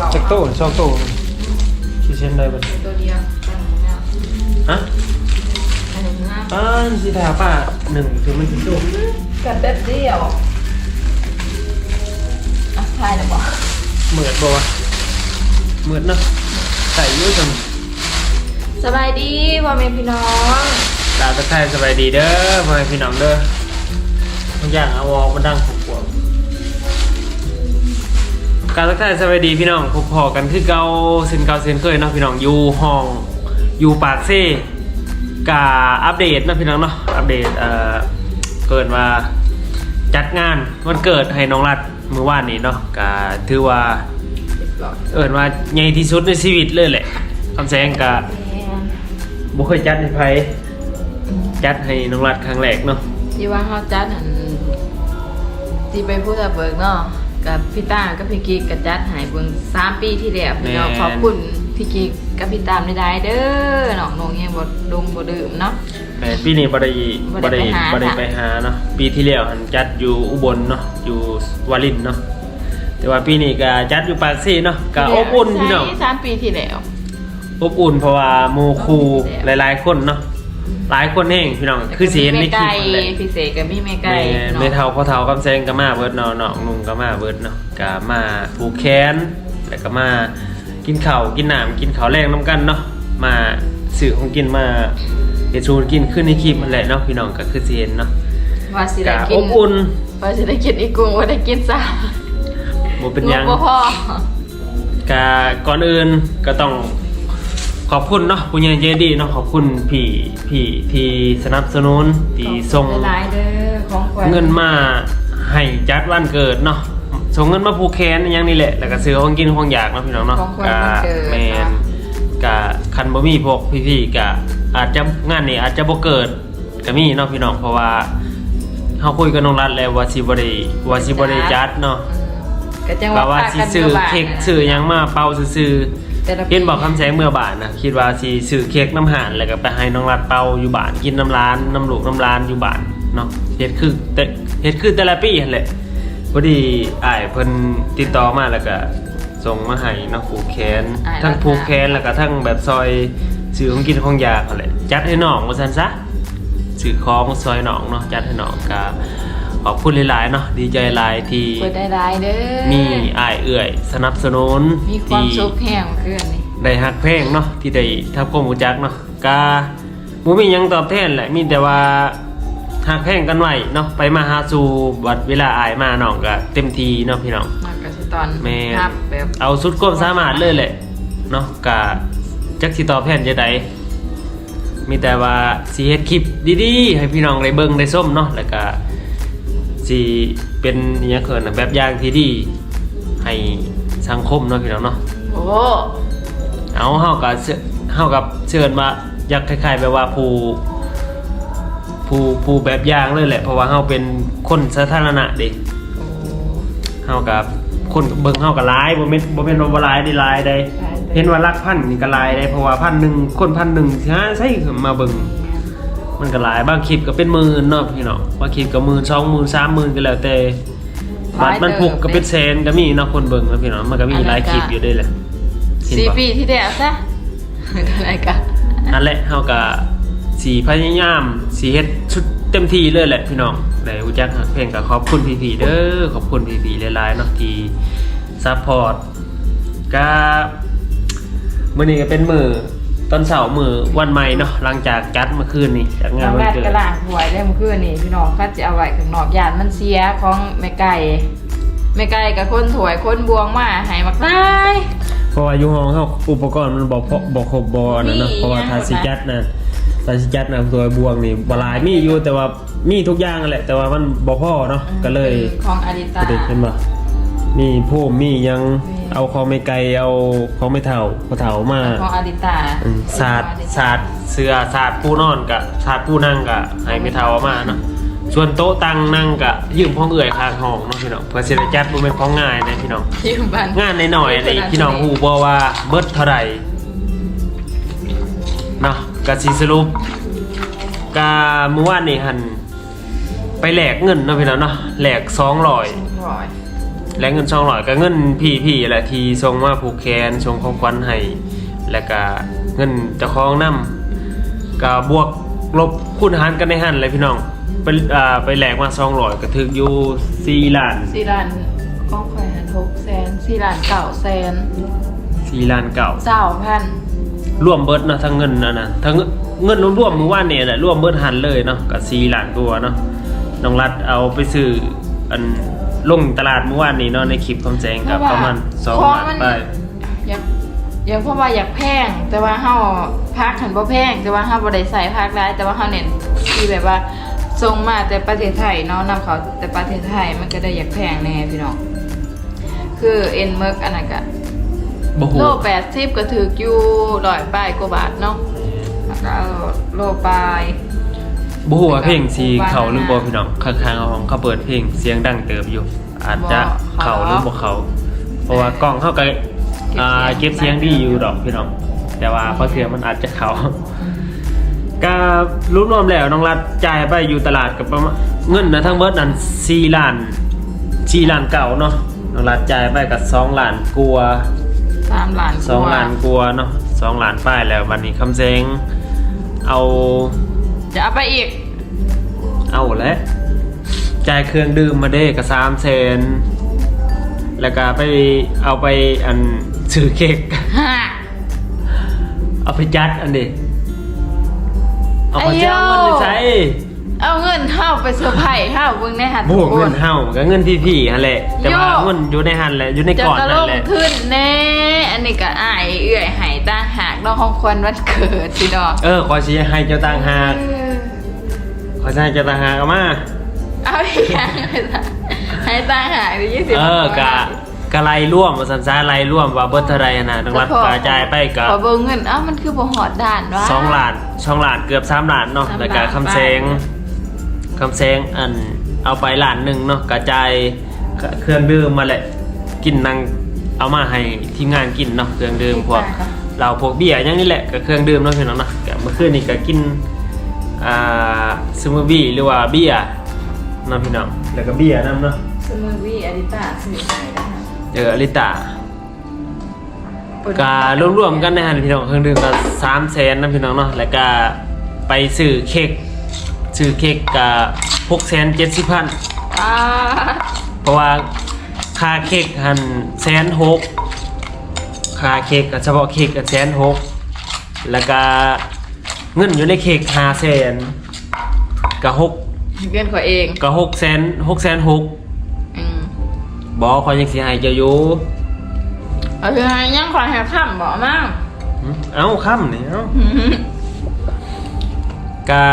ว่าจักโต้ช่องโต้ที่เช่นได้บ่ตัวเดียวตั้งหน้าฮะอันนี้หน้าอ่าสิทาป้าหนึ่งถึงมันถึงโต้กัดแป๊บเดียวอะทายแล้วบอกเหมือดบ่วะเหมือดเนาะใส่อยุ่จังสบายดีพ่อแม่พี่น้องตาตะไคร้สบายดีเด้อพ่อแม่พี่น้องเด้อบางอย่างเอาวอมาดังขบขวบ การตะไคร้สบายดีพี่น้องพบพอกันคือเก่าเส้นเก่าเส้นเคยเนาะพี่น้องอยู่ห้องอยู่ปากเซ่กาอัปเดตนะพี่น้องเนาะอัปเดตเอ่อเกิดว่าจัดงานวันเกิดให้น้องรัดเมื่อวานนี้เนาะกาถือว่าเอินว่าใหญ่ที่สุดในชีวิตเลยแหละคำแสงกะบ่เคยจัดให้ไผจัดให้น้องรัดครั้งแรกเนาะที่ว่าเขาจัดที่ไปพูดกับเบิกเนาะ กับพี่ตากับพี่กิ๊กกับจัดใหายเบิ่งสามปีที่แล้วพี่น้องขอบคุณพี่กิ๊กกับพี่ตามได้ๆเด้อน้องนงยังบ่ดงบ่ดื่มเนาะแต่ปีนี้บ่ได้บ่บ่ได้ได้ไปหาบ่ได้ค่ะไปหาเนาะปีที่แล้วหันจัดอยู่อุบลเนาะอยู่วารินเนาะแต่ว่าปีนี้ก็จัดอยู่ปากซี่เนาะก็อบอุ่นพี่น้อง ใช่สามปีที่แล้ว อบอุ่นเพราะว่าหมู่ครูหลายๆคนเนาะ หลายคนเองพี่น้อง คือสิเห็นในคลิปนั่นแหละ พิเศษกับพี่เมไก่แม่ไม่เท่าพ่อเท่าคำแซงก็มาเบิดเนาะน้องนุ่งก็มาเบิดเนาะก็มาผูกแขนแล้วก็มากินข้าวกินน้ำกินข้าวแรงน้ำกันเนาะมาสื่อของกินมาเฮ็ดชูนกินขึ้นในคลิปมันแหละเนาะพี่น้องก็คือสิเห็นเนาะว่าสิก็ได้กิอนบอุ่นว่าสิได้กินอีกุ้งว่าได้กินซาบ่เป็นหยัง บ่พอ ก็ก่อนอื่นก็ต้อง ขอบคุณเนาะผู้ใหญ่ใจดีเนาะขอบคุณพี่พี่ที่สนับสนุนที่ส่งหลายๆเด้อของขวัญเงินมาให้จัดวันเกิดเนาะส่งเงินมาผูกแขนอหยังนี่แหละแล้วก็ซื้อของกินของอยากเนาะพี่น้องเนาะของขวัญวันเกิดแมนค่ะกะคันบ่มีพวกพี่ๆกะอาจจะงานนี้อาจจะบ่เกิดก็มีเนาะพี่น้องเพราะว่าเฮาคุยกับน้องรัฐแล้วว่าสิบ่ได้ว่าสิบ่ได้จัดเนาะก็จังก็ว่าว่าพาสิกันซื้ออยู่บ้านเค้กซื้อหยังมาเป่าซื่อ แต่ละๆปีเห็นบอกคำแสงเมื่อบานนะคิดว่าสิซื้อเค้กน้ำหานแล้วก็ไปให้น้องรัฐเป่าอยู่บ้านกินน้ำร้านน้ำลูกน้ำร้านอยู่บ้านเนาะเฮ็ดคือแต่เฮ็ดคือแต่ละปีนั่นแหละพอดีอ้ายเพิ่นติดต่อมาแล้วก็ส่งมาให้เนาะผูกแขนอ้ายทั้งราคาผูกแขนแล้วก็ทั้งแบบซอยซื้อของกินของอยากนั่นแหละจัดให้น้องว่าซั่นซะซื้อของซอยน้องเนาะจัดให้น้องก็ ขอบคุณหลายๆเนาะดีใจหลายที่เปิดได้หลายเด้อมีอ้ายเอื่อย สนับสนุนมีความที่สุขแห้งเพื่อนนี่ได้ฮักเพลงเนาะที่ได้ทับความรู้จักเนาะกาบ่มีหยังตอบแทนแหละมีแต่ว่าฮักเพลงกันไว้เนาะไปมาหาสู่บัดเวลาอายมาน้องก็เต็มทีเนาะพี่น้องมากกสิตอนแม่ครับแบบเอาสุดความสามารถเลยแหละเนาะกะจักสิตอบแทนจะไดมีแต่ว่าสิเฮ็ดคลิปดีๆให้พี่น้องได้เบิ่งได้ส้มเนาะแล้วก็ สิเป็นอหยังเขินน่ะแบบอย่างที่ดีให้สังคมเนาะพี่น้องเนาะ โอ้เอาเฮากับเฮากับเชิญมาอยากคล้ายๆแบบว่าผู้ผู้ผู้แบบอย่างเลยแหละ เพราะว่าเฮาเป็นคนสาธารณะเด็กโอ้เฮากับคนเบิ่งเฮากับหลายบ่แม่นบ่แม่นว่าบ่หลายได้หลายได้ เห็นว่าหลักพันนี่ก็หลายได้เพราะว่าพันหนึ่งคนพันหนึ่งสิหาใช้มาเบิ่ง มันก็หลายบางคลิปก็เป็นหมื่นเนาะพี่น้องบางคลิปก็หมื่นสองหมื่นสามหมื่นก็แล้วแต่บัตรมันผูกก็เป็นแสนก็มีเนาะคนเบิ่งเนาะพี่น้องมันก็มีหลายคลิปอยู่ด้วยแหละเห็นสี่บ่ปีที่แล้วซะอะไรกันนั่นแหละเฮาก็สีพยายามสีเฮ็ดชุดเต็มที่เลยแหละพี่น้องได้รู้จักฮักเพลงก็ขอบคุณพี่ๆเด้อขอบคุณพี่ๆหลายๆเนาะที่ซัพพอร์ตก็มื้อนี้ก็เป็นมื้อ ตอนเช้ามื้อวันใหม่เนาะหลังจากจัดเมื่อคืนนี้จากงานน้องวันแรดเกิดกระลางหวยได้เมื่อคืนนี่พี่น้องก็จะเอาไว้ข้างนอกยานมันเสียของแม่ไก่แม่ไก่กับคนถวยคนบวงมาให้มักได้เพราะว่าอยู่ห้องเฮาอุปกรณ์มันบ่พอบ่ครบบ่นั่นเนาะมีเพราะว่าอย่างถ้าสิแบบจัดน่ะถ้าสิจัดน่ะตัวบวงนี่บ่หลายมีอยู่แต่ว่ามีทุกอย่างนั่นแหละแต่ว่ามันบ่พอเนาะก็เลยของอาริตาเด็กเห็นปะมีผู้มียังมี เอาของไม่ไกลเอาของไม่เท่าพอเท่ามาของอาริตาอืมศาสตร์ศาสตร์เสือศาสตร์ผู้นอนกะศาสตร์ผู้นั่งกะให้ไม่เท่าเอามาเนาะส่วนโต๊ะตังนั่งกะยืมของเอื่อยข้างห้องเนาะพี่น้องเพื่อสิได้จัดบ่เป็นของง่ายนะพี่น้อง ยืมบ้านงานในหน่อยๆนี่พี่น้องฮู้บ่ว่าเบิดเท่าไหร่เนาะกะสิสรุปกะเมื่อวานนี่หันไปแลกเงินเนาะพี่น้องเนาะแลก200 ร้อย และเงินช่องหลอยก็เงินพี่พี่ๆแหละที่ส่งมาผูกแขนส่งของขวัญให้แล้วก็เงินเจ้าของนำก็บวกลบคูณหารกันในหันเลยพี่น้องไปอ่าไปแลกมาซองหลอยก็ถึกอยู่4ล้านสี่ล้านก้องข่อยหันหกแสนสี่ล้านเก้าแสน4ล้านเก่าเจ้าพันรวมเบิดเนาะทั้งเงินนะนะทั้งเงินรวมๆมื้อวานนี่แหละรวมเบิดหันเลยเนาะก็4ล้านกว่าเนาะน้องรัฐเอาไปซื้ออัน ลงตลาดเมื่อวานนี้เนาะในคลิปคำแจงกับประมาณ2ล้านไปอยากอยากเพราะว่าอยากแพงแต่ว่าเฮาพักหันบ่แพงแต่ว่าเฮาบ่ได้ใส่พักได้แต่ว่าเฮาเน้นที่แบบว่าส่งมาแต่ประเทศไทยเนาะนำเขาแต่ประเทศไทยมันก็ได้อยากแพงแน่พี่น้องคือเอ็นเมิร์กอันนั้นก็บ่ฮู้โลแปดสิบก็ถืออยู่ร้อยปลายกว่าบาทเนาะแล้วก็เอาโลปลาย บ่ฮู้ว่าเพลงสิเข้าหรือบ่พี่น้องข้างๆของเขาเปิดเพลงเสียงดังเติบอยู่ อาจจะเข้าหรือบ่เข้าเพราะว่ากล้องเขาก็อ่าเก็บเสียงดีอยู่ดอกพี่น้อง แต่ว่าบางเทื่อมันอาจจะเข้าก็รวมๆแล้วน้องรัฐจ่ายไปอยู่ตลาดกับประมาณเงินนะทั้งเบิดนั้น4ล้าน4ล้านเก่าเนาะน้องรัฐจ่ายไปกับ2ล้านกลัวาสามล้านสองล้านกลัวาเนาะสองล้านป้ายแล้ววันนี้คำแซงเอาจะเอาไปอีก เอาแล้วจ่ายเครื่องดื่มมาได้กับ3แสนแล้วก็ไปเอาไปอันซื้อเค้กห้าเอาไปจัดอันนี้เอาไปจ้างเงินไปใช้เอาเงินเฮาไปเซอร์ไพรส์เฮาเบิ่งในหันบวกเงินเฮากับเงินพี่ๆหั่นแหละ แต่ว่าโย่เงินอยู่ในหันแหละอยู่ในจะก่อนกระลนั่นงแหละขึ้นแน่อันนี้ก็อายเอื้อยใหายตาหากน้องของคนวันเกิดสิดอก เออขอชี้ให้เจ้าต่างหาก ขอชี้ให้เจ้าต่างหากเอามาเอาอีกอย่างเลยจ้ะให้ตาหากดิยี่สิบ เออกะกะไรร่วมว่าสันซาไรร่วมว่าเบิดเท่าไรนะจังหวัดกระจายไปกับขอเบิ่งเงินเอ้ามันคือบ่หอดด่านวะ สองล้านสองล้านเกือบสามล้านเนาะสามล้านแล้วก็คำแซงคำแซงอันเอาไปล้านหนึ่งเนาะกระจายเครื่องดื่มมาแหละกินนางเอามาให้ทีมงานกินเนาะเครื่องดื่มพวก เราพวกเบียร์อย่างนี้แหละกับเครื่องดื่มเนาะพี่น้องเนาะก็เมื่อคืนนี้ก็กิน อ่าซูมูบี้หรือว่าเบียร์เนาะพี่น้องแล้วก็เบียร์นํเนาะสมือวีอดิตาสื่อไปนะคะเอออลิตาก็รวมๆกันนะฮะพี่น้องเครื่องดื่มก็สามแสนนะพี่น้องเนาะแล้วก็ไปซื้อเค้กซื้อเค้กก็หกแสนเจ็ดสิบพันอ่าเพราะว่าค่าเค้กหันแสนหกค่าเค้กก็เฉพาะเค้กก็แสนหกแล้วก็ เงินอยู่ในเค้กห้าแสนก็หกเงินขอยเองก็หกแสนหกแสนหกอืมบอกคอยยังสิให้เจ้าอยู่เอาคือให้ยังขอยให้ค่ำบ่มั่งหึเอ้าค่ำนี่เอ้ากะ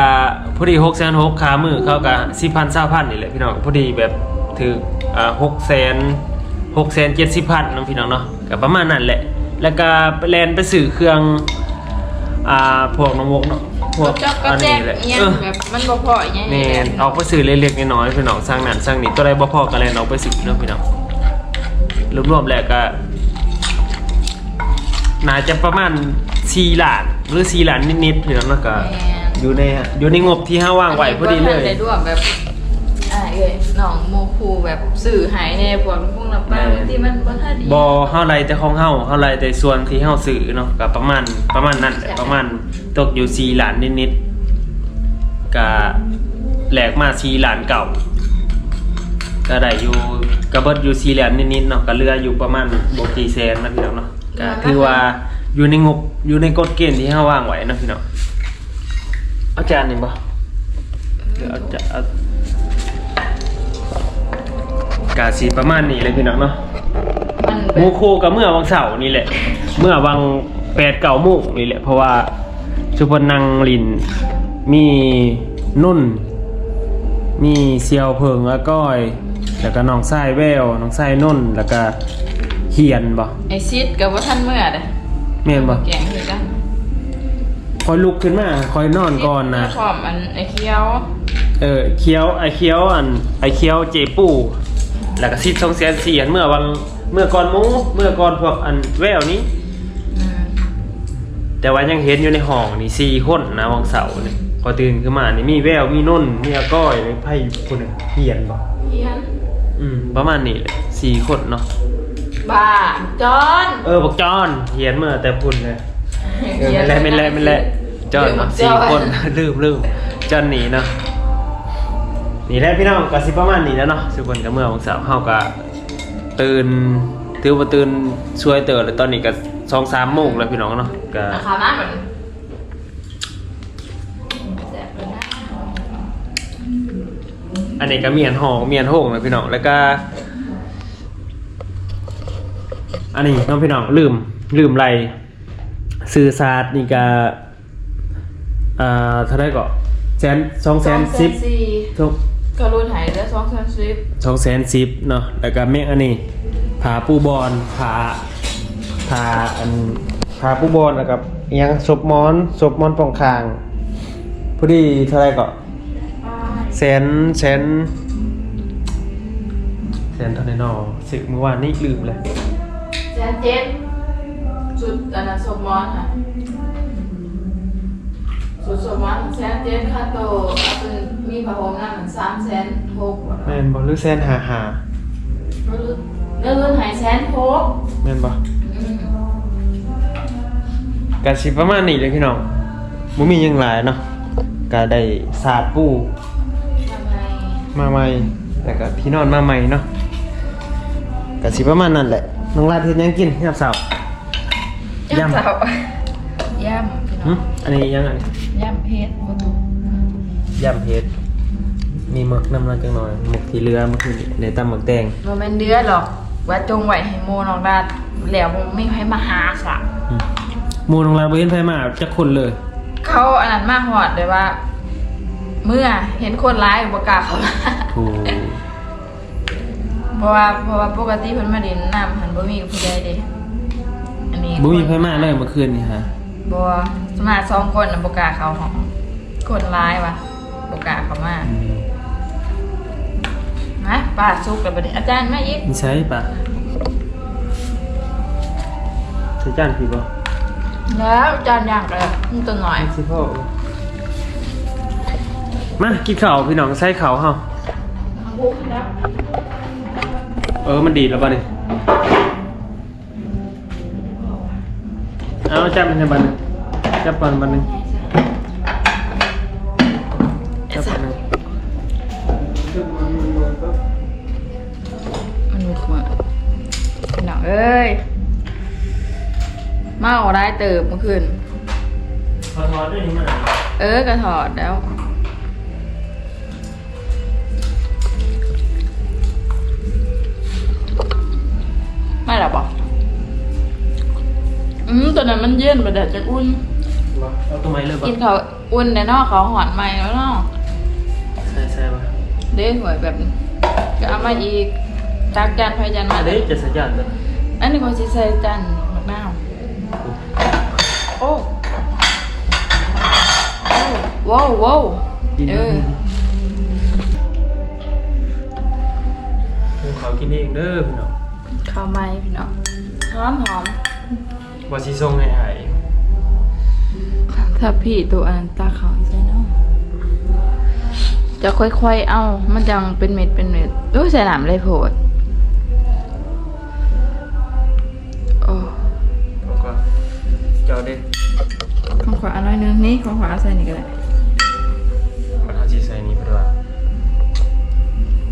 พอดีหกแสนหกขามือเขากะสิพันเศร้าพันนี่แหละพี่น้องพอดีแบบถืออ่าหกแสนหกแสนเจ็ดสิบพันน้องพี่น้องเนาะก็ประมาณนั้นแหละ แล้วก็ไปแลนไปสื่อเครื่อง อ่าพวกน้องมกเนาะพวกจ๊อกก็อันแจ๊นี้กแหละเอียงเออแบบมันบ่พออย่างเงี้ยแมนเอาไปสื่อเล็กๆน้อยๆพี่น้องสร้างนั่นสร้างนี่ตัวใดบ่พอกันเลยน้องไปสื่อเนาะพี่น้องรวมๆแล้วก็น่าจะประมาณสี่ล้านหรือสี่ล้านนิดๆพี่น้องเนาะก็แม่นอยู่ในอยู่ในงบที่ห้าว่างไหวพอดีเลย ได้ด้วยแบบอ่าเอ้ยน้องโม คูแบบสื่อหายแน่พวกพวกนับป้าบางทีมันบ่ทันดีบอเฮาไรแต่ของเฮาเฮาไรแต่ส่วนที่เฮาซื้อเนาะก็ประมาณประมาณนั้นแหละประมาณตกอยู่4ล้านนิดๆก็แหลกมา4ล้านเก่า ก็ได้อยู่ก็เบิดอยู่4ล้านนิดๆเนาะก็เหลืออยู่ประมาณบ่กี่แสนนะพี่น้องเนาะก็ถือว่าอยู่ในงบอยู่ในกฎเกณฑ์ที่เฮาวางไว้เนาะพี่น้องเอาจารย์นี่บ่เดี๋ยวเอาจะเอา กาสีประมาณนี้เลยพี่น้องเนาะมันแบหมูบโคกับเมื่อวังเสาร์นี่แหละ เมื่อวังแปดเก่ามุกนี่แหละเพราะว่าชุพนังลินมีนุ่น มีเซียวเพิงอาก้อย แล้วก็น้องไส้แววน้องไส้นุ่น แล้วก็เฮียนบ่ไอซิดกับว่าท่านเมื่อเด้เมียนบ่แกงคือกันคอยลุกขึ้นมาคอยนอนก่อนนะ พร้อมอันไอเคียวเออเคี้ยวไอเคี้ยวอันไอเคี้ยวเจปู แล้วก็ซิดทรงเสียนเสียนเมื่อวังเมื่อก่อนหมูเมื่อก่อนพวกอันแววนี้อืมแต่ว่ายังเห็นอยู่ในห้องนี่สี่คนนะวังเสาร์นี่พอตื่นขึ้นมานี่มีแววมีนุ่นมีอาก้อยมีไพ่คนหนึ่งเฮียนบ่เฮียนอืมประมาณนี้แหละสี่คนเนาะบ้าจอนเออบอกจอนเขียนเมื่อแต่พุ่นเลยเออไม่นแหละไม่นแหละไม่นแหละจอนเนาะสี่คนลืมลืมจอนหนีเนาะ นี่แหละพี่น้องก็สิประมาณนี้แล้วเนาะสุคนกับเมื่อวันเสาร์เฮาก็ตื่นถือว่าตื่นช่วยเติร์แล้วตอนนี้ก็สองสามโมงแล้วพี่น้องเนาะก็ราคาหน้าเหมือนแซ่บเลยนะอันนี้ก็เมียนหองเมียนโหงนะพี่น้องแล้วก็ อันนี้น้องพี่น้องลืมลืมไรสื่อศาสตร์นี่ก็อ่าเท่าไหรก็แสนสองแสนสิบ สี่ทุกก็รุ่นหายได้สองแสนสิบสองแสนสิบเนาะแล้วก็เมฆอันนี้ผาปูบอลผาผาอันผาปูบอลแล้วกับยังศพมอนศพมอนปองคางพอดีเท่าไรก็แสนแสนแสนเท่าไหรเนอสึกเมื่อวานนี้ลืมเลยแสนเจ็ดจุดอันนั้นสมมอนค่ะ สุดสมมอนแสนเจ็ดค่าโตเอาเป็นมีผ้าห่มนั่นมันสามแสนหกแม่นบอหรือแสนหาหาเงินรุ่นหายแสนหกแม่นบออืมกะสิประมาณนี้เลยพี่น้องบ่มีหยังหลายเนาะก็ได้ศาสตร์ปูทำไมมาใหม่แต่ก็พี่นอนมาใหม่เนาะกะสิประมาณนั้นแหละน้องลาดเฮ็ดหยังกินยามเช้าย่ำ ย่ำเสาย่ำพี่น้หึองอันนี้ยังไง ย่ำเพชรโอ้โหยำเฮ็ดมีหมึกน้ำลายจังหน่อยหมึกที่เรือเมื่อคืนนี้ได้ตำหมึกแดงโมเมนเดือดหรอกว่าจงไหวให้โมนองดาดแล้วบ่ไม่ให้มาหาสะอืมหมู่น้องลาดบ่เห็นไผมาจักคนเลย เขาอันนั้นมาหอดเลยว่า เมื่อเห็นคนร้ายบกล้าเขามาโอ้เพราะว่าเพราะว่าปกติเพิ่นมาเด่นน้ำหันบ่มีผู้ใดเด้อันนี้บ่มีไผมาเลยเมื่อคืนนี่ฮะ บ่มาสองคนน่ะบ่กล้าเข้าห้องคนร้ายว่ะบ่กล้าเข้ามาอืมนะป้าสุกแล้วบัดนี้อาจารย์มาอีกนี่ใช่ปะใช่จานพี่บ่แล้วอาจารย์ย่างเลยมันตัวหน่อยสิพ่อมากินข้าวพี่น้องใส่ข้าวเฮาเออมันดีดแล้วบ่นี่ เอาจับมันให้บัดนึงจับปันบัดนึงจับปันนึงมันมุกมาพี่น้องเอ้ยเมาได้เติบเมื่อคืนขอโทษด้วยนี่มันเออกระถอดแล้วไม่หรอปะ อืมตอนนั้นมันเย็นประเดี๋ยวจะอุ่น เอาตัวไม้เลยบ่กินเขาวอุ่นแต่นอกเขาหอนใหม่แล้วเนาะใส่ใส่บ่เด้หวยแบบนี้ก็เอามาอีกตักจานไฟจานมาอันนี้จะใส่จานเลยอันนี้ก็สิใส่จานหมักน้าวโอ้โอ้ว้าวว้าวเออภูเขากินเองเด้อพี่น้องข้าวไหม้พี่น้องหอมหอม ว่าสิส่งให้ไอ้ถ้าพี่ตัวอันตาขาวใส่เนาะจะค่อยๆ เอา มันจังเป็นเม็ดเป็นเม็ดโอ้ยใส่หนามเลยโพดโอ้แล้วก็เจ้าเด้ของขวาอันน้อยนึงนี่ของขวาใส่นี่ก็ได้มันเอาสิใส่นี่ไปด้วย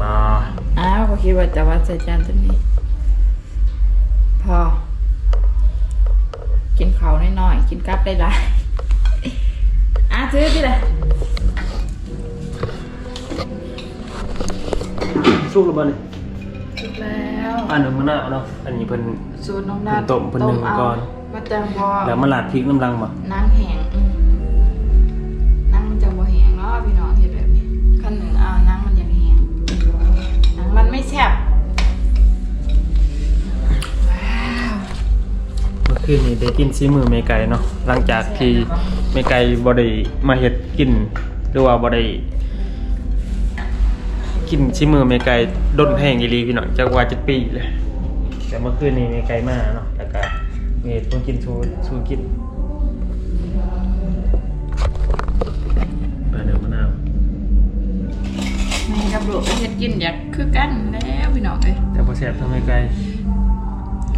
บ่าอ้าวก็คิดว่าจะวัดใส่จานตัวนี้ พอกิน เขาวน้อยๆกินกับได้หลายๆอะซื้อที่ไหนสุกแล้วบ่นี่ถูกแล้วอันนึงมันน่ะเนาะอันนี้เพิ่นสูตรน้องนัดเพิ่นต้มเพิ่นนึ่งเอาก่อนมันจะพอแล้วมาลาดพริกน้ำลังบ่น้ำแห้ง คืนนี้ได้กินซีมือแม่ไก่เนาะหลังจากที่แม่ไก่บ่ได้มาเฮ็ดกินหรือว่าบ่ได้กินซีมือแม่ไก่ดนแห้งอีหลีพี่น้องจักว่าจะปีเลยแต่เมื่อคืนนี้แม่ไก่มาเนาะแล้วก็มีเฮ็ดต้องกินชูชูกินปลาเนื้อมะนาวแม่กับลูกเฮ็ดกินอยากคือกันแล้วพี่น้องเอ้ยแต่บ่แสบทำไมไกลแ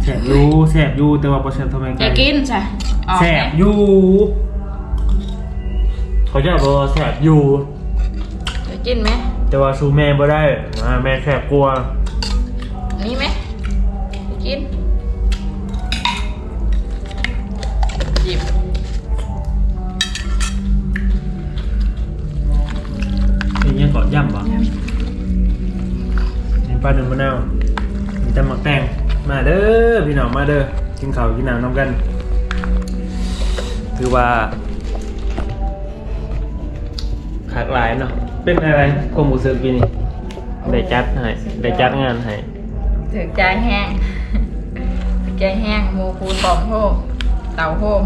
สบอยู่แสบอยู่แต่ว่าบ่แสบทำไมไกอลยากกินจ้ะออกแสไหมบอยู่ เขาจะบอกว่าแสบอยู่ อยากกินไหมแต่ว่าสู้แม่บ่ได้อ่าแม่แสบกลัวนี่ไหมอยากกินหยิบนี่ยังเกาะย่ำบ่นี่ปลาหนึ่งมะนาวมีตำหมักแตง มาเด้อพี่น้องมาเด้อกินข้าวกินน้ำน้ำกันถือว่าขาดหลายเนาะเป็นอะไรความรู้สึกปีนี้ได้จัดให้ได้จัดงานให้ถึงใจแห้งถึงใจแห้งหมูคูตอมโฮมเต่าโฮม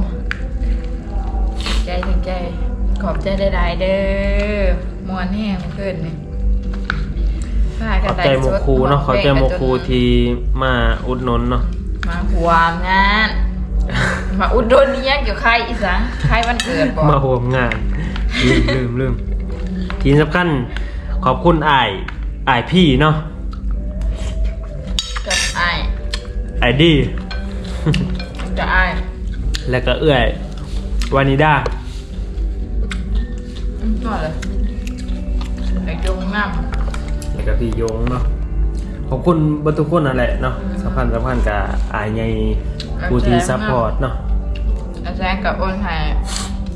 ถึงใจถึงใจขอบใจได้ๆเด้อมวนแห้งขึ้นนี่ พาขกัอนบได้ใจโมครูเนาะขอบใจโมครูที่มาอุดหนุนเนาะมาหวมงาน มาอุดหนุนนี่ยังอยู่ใครอีสังใครวันเกิดบอกมาห่วมงานลืมลืมลืมทีสำคัญขอบคุณอ้ายอ้ายพี่เนาะกับไอ้ายอ้ายดี กับไอ้ายแล้วก็เอื้อยวานิดาอืมก่อนเลยไอ้จงน้ แล้วก็พี่ยงเนาะขอบคุณเบรรทุกคนนั่นแหละเนาะสำคัญสำคัญกับอ้ายใหญ่ผู้ที่ซัพพอร์ตเนาะำอาจารย์กับโอนไทย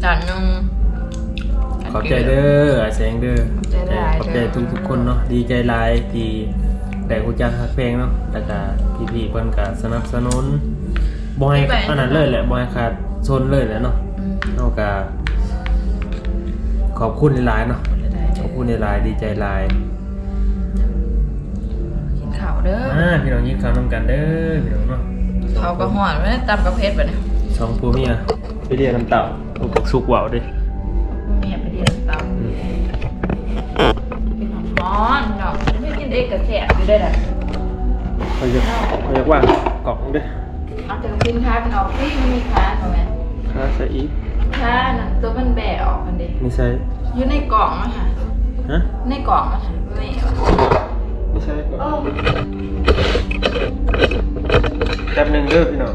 จัดนุ่งขอบใจเด้ออาแสงเด้อขอบใจหลายขอบใจทุกทุกๆคนเนาะดีใจหลายที่ได้รู้จักฮักเพลงเนาะแล้วก็พี่ๆเพิ่นก็สนับสนุนบ่ให้อันนั้นเลยแหละบ่ให้ขาดชนเลยแหละเนาะอืมเฮาก็ขอบคุณหลายๆเนาะได้ๆขอบคุณหลายๆดีใจหลายกินข้าว เด้ออ่าพี่น้องยินข้าวนำกันเด้อพี่น้องเนาะเขาก็หอนไว้ตำกระเพชรแบบนี้สองผัวเมียไปเรียนน้ำเต่าลูกสุกว่าวดิเมียไปเรียนตำเป็นหอมร้อนเนาะไม่กินเด็กกระแสบอยู่ได้แหละเขาจะเขาจะว่างกล่องดิเอาจากกินค้าเป็นออกที่มันมีค้าทำไมค่าใส่อีกค้าน่ะตัวมันแบะออกกันดิไม่ใช่อยู่ในกล่องอะค่ะฮะในกล่องอะค่ะไม่เอา ไม่ใช่โอ้แป๊บหนึ่งเด้อพี่น้อง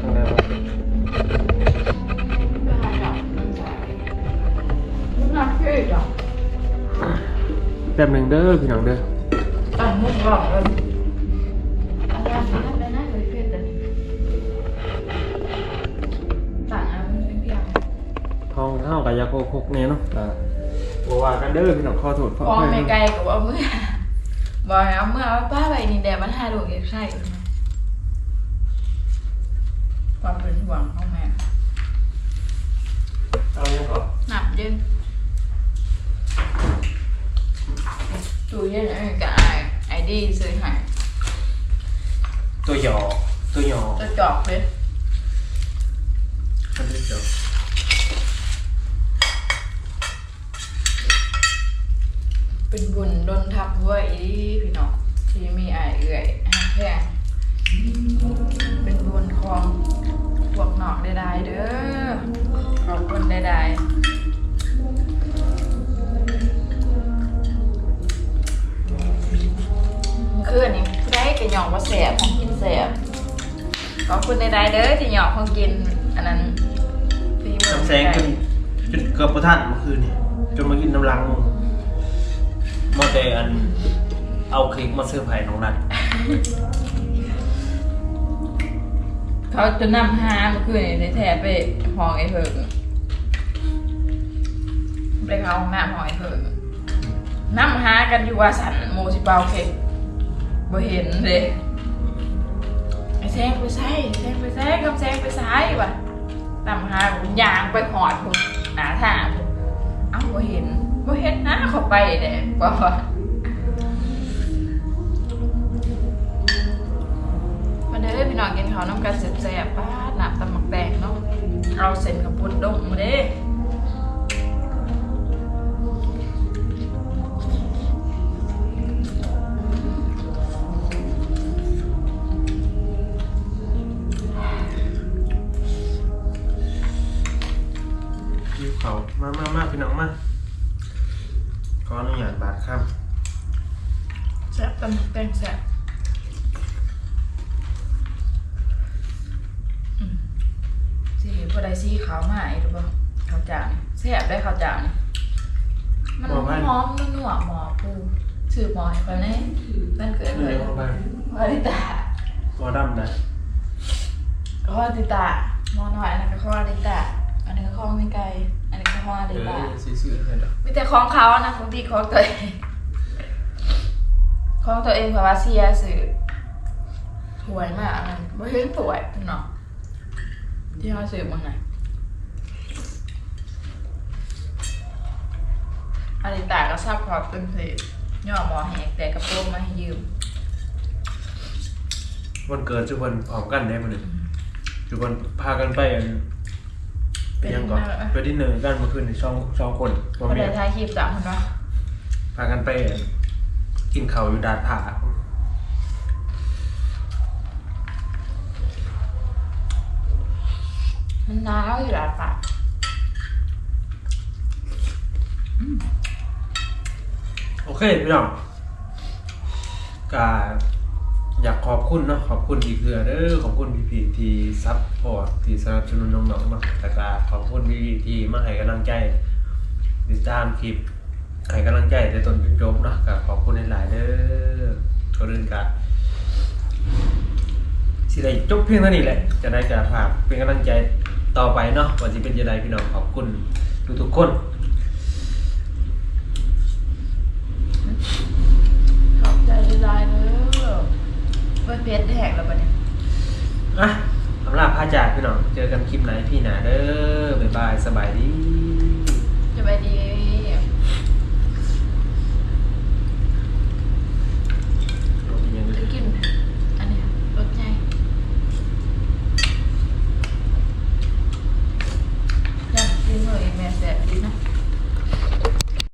ข้างในวะไม่หายหรอกมันน่าเชื่อจ้ะแป๊บหนึ่งเด้อพี่น้องเด้อตั้งมุกหลอกเลยอะไรนั่นเลยนะเลยเพื่อนเลยต่างอันเป็นเพียงทองเท่ากับยาโคคุกเนี่ยเนาะ ว่ากันเด้อพี่น้องขอโทษขอพออภัยไม่ไกลกับเอาเมื่อบอกให้เอาเมื่อเอาป้าไปนี่แดดมันหาลูกเก็บใช่ความเป็นห่วงของแม่เอายังก่อนหนับเย็นตู้เย็นไอ้กับไอ้ไอ้ดีซื้อให้ตัวหยอตัวหยอจะจอกเลยอันนี้หย เป็นบุญดนทับด้วยอีพี่น้องที่มีไอ้เอื่อยหักแพงเป็นบุญของพวกนอกได้ๆเด้อขอบคุณได้ๆคืออันนี้ผู้ได้กระหยองว่าแสบของกินแสบขอบคุณได้ๆเด้อที่หยองของกินอันนั้นที่เมืองแสงจนจนเกือบประทันเมื่อคืนนี่จนมากินน้ำลังมึง มอเตอัน เอาคลิกมาเสื้อไผ่น้องนัดเขาจะนำหาเมื่อคืนนี้แท้ไปห้องไอ้เพิงไปเขาห้องน้ำห้องไอ้เพิงนำหากันอยู่ว่าสันโมสิเปาเค้กบ่เห็นเลยไอ้แซงไปใส่แซงไปใส่กับแซงไปใส่ว่ะนำหาผมยางไปหอดผมหนาทาผม ไปเด้บอกว่ามาเด้อพี่น้องกินข้าวน้ำกันแซ่บๆป้าหนับตำหมักแดงเนาะเอาเส้นกับปุ้นดงมาเด้อคิวเขามามามาพี่น้องมา ตำแตงแซ่บอืมสีพอได้สีขาวมาอีกหรือเปล่าข้าวจานแซ่บได้ข้าวจานมันหอมมันหนวกหมอปูชื่อหมอให้ไปไหนนั่นเกิดเหนื่เลอยยมากพอดิตาหมอดำนะข้อดิตาหมอหน่อยอันนั้นก็ข้อดิตาอันนี้ก็ข้อไม่ไกลอันนี้ก็ข้อเอดิตาอซื่อๆเลยเนาะมีแต่ของเขานะของที่ของตัวเอง ของตัวเองเพราะว่าเสียสื่อถวยมากมันไม่เห็นสวยเนาะที่เขาสื่อมันไงอันนี้ตาก็ซับพอร์ตเป็นเพลย่อหมอแหกแต่กระโปรงมาให้ยืมวันเกิดทุกคนพร้อมกันได้มาหนึ่งทุกคนพากันไปอันไปยังก่อนไปดินเนอร์กันเมื่อคืนในช่องช่องคนพว่าอเมีได้ยถ่ายคลิปจับมันวะพากันไปอัน กินข้าวอยู่ดาดผามันนาวอยู่แล้วปะโอเคพี่น้องกาอยากขอบคุณเนาะขอบคุณอีกเถื่อเด้อขอบคุณพี่พีที่ซัพพอร์ตที่สนับสนุนน้องๆเนาะแต่กาขอบคุณพี่ที่มาให้กำลังใจติดตามคลิป ให้กำลังใจในตนจนจบเนาะก็ขอบคุณหลายๆเด้อก็เรื่องการสิได้จบเพียงเท่านี้แหละ จะได้การฝากเป็นกำลังใจต่อไปเนาะว่าจะเป็นยังไงพี่น้องขอบคุณทุกๆคนขอบใจหลายๆเลยเว้ยเพชรได้แหกแล้วปะเนี่ยอะสำหรับพาจากพี่น้องเจอกันคลิปไหนพี่หนาเด้อบ๊ายบายสบายดีสบายดี ยัง จะกิน อันเนี้ยรสใหญ่ ซื้อหน่วยแม่แสบดีนะ